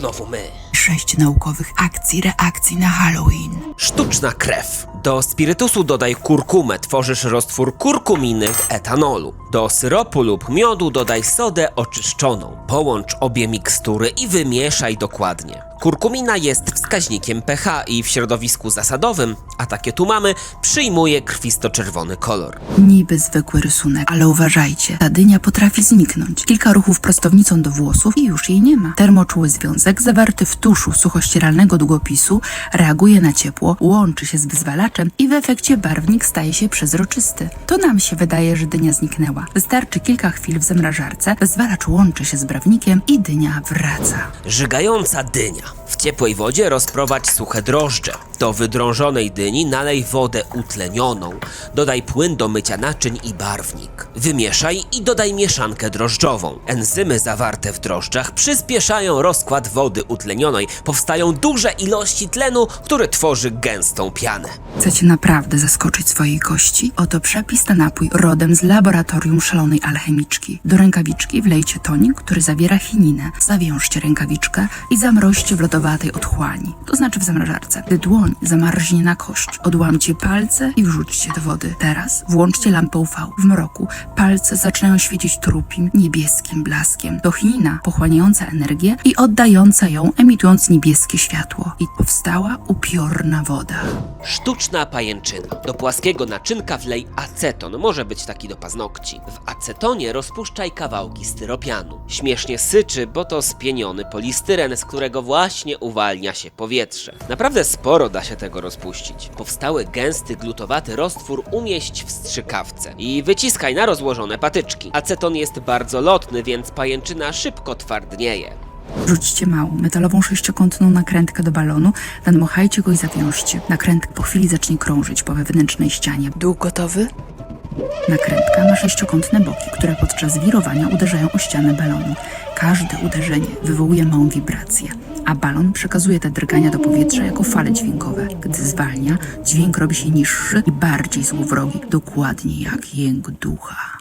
znowu my. Sześć naukowych akcji, reakcji na Halloween. Sztuczna krew. Do spirytusu dodaj kurkumę, tworzysz roztwór kurkuminy w etanolu. Do syropu lub miodu dodaj sodę oczyszczoną. Połącz obie mikstury i wymieszaj dokładnie. Kurkumina jest wskaźnikiem pH i w środowisku zasadowym, a takie tu mamy, przyjmuje krwisto-czerwony kolor. Niby zwykły rysunek, ale uważajcie, ta dynia potrafi zniknąć. Kilka ruchów prostownicą do włosów i już jej nie ma. Termoczuły związek zawarty w tuszu suchościeralnego długopisu reaguje na ciepło, łączy się z wyzwalaczem i w efekcie barwnik staje się przezroczysty. To nam się wydaje, że dynia zniknęła. Wystarczy kilka chwil w zamrażarce, wyzwalacz łączy się z barwnikiem i dynia wraca. Żygająca dynia. W ciepłej wodzie rozprowadź suche drożdże. Do wydrążonej dyni nalej wodę utlenioną. Dodaj płyn do mycia naczyń i barwnik. Wymieszaj i dodaj mieszankę drożdżową. Enzymy zawarte w drożdżach przyspieszają rozkład wody utlenionej. Powstają duże ilości tlenu, który tworzy gęstą pianę. Chcecie naprawdę zaskoczyć swojej kości? Oto przepis na napój rodem z laboratorium szalonej alchemiczki. Do rękawiczki wlejcie tonik, który zawiera chininę. Zawiążcie rękawiczkę i zamroźcie w lodowatej otchłani, to znaczy w zamrażarce. Gdy dłoń zamarznie na kość, odłamcie palce i wrzućcie do wody. Teraz włączcie lampę UV. W mroku palce zaczynają świecić trupim, niebieskim blaskiem. To chinina pochłaniająca energię i oddająca ją, emitując niebieskie światło. I powstała upiorna woda. Sztuczna pajęczyna. Do płaskiego naczynka wlej aceton, może być taki do paznokci. W acetonie rozpuszczaj kawałki styropianu. Śmiesznie syczy, bo to spieniony polistyren, z którego właśnie uwalnia się powietrze. Naprawdę sporo da się tego rozpuścić. Powstały gęsty, glutowaty roztwór umieść w strzykawce i wyciskaj na rozłożone patyczki. Aceton jest bardzo lotny, więc pajęczyna szybko twardnieje. Rzućcie małą, metalową sześciokątną nakrętkę do balonu, nadmuchajcie go i zawiążcie. Nakrętka po chwili zacznie krążyć po wewnętrznej ścianie. Dół gotowy? Nakrętka ma sześciokątne boki, które podczas wirowania uderzają o ścianę balonu. Każde uderzenie wywołuje małą wibrację, a balon przekazuje te drgania do powietrza jako fale dźwiękowe. Gdy zwalnia, dźwięk robi się niższy i bardziej złowrogi, dokładnie jak jęk ducha.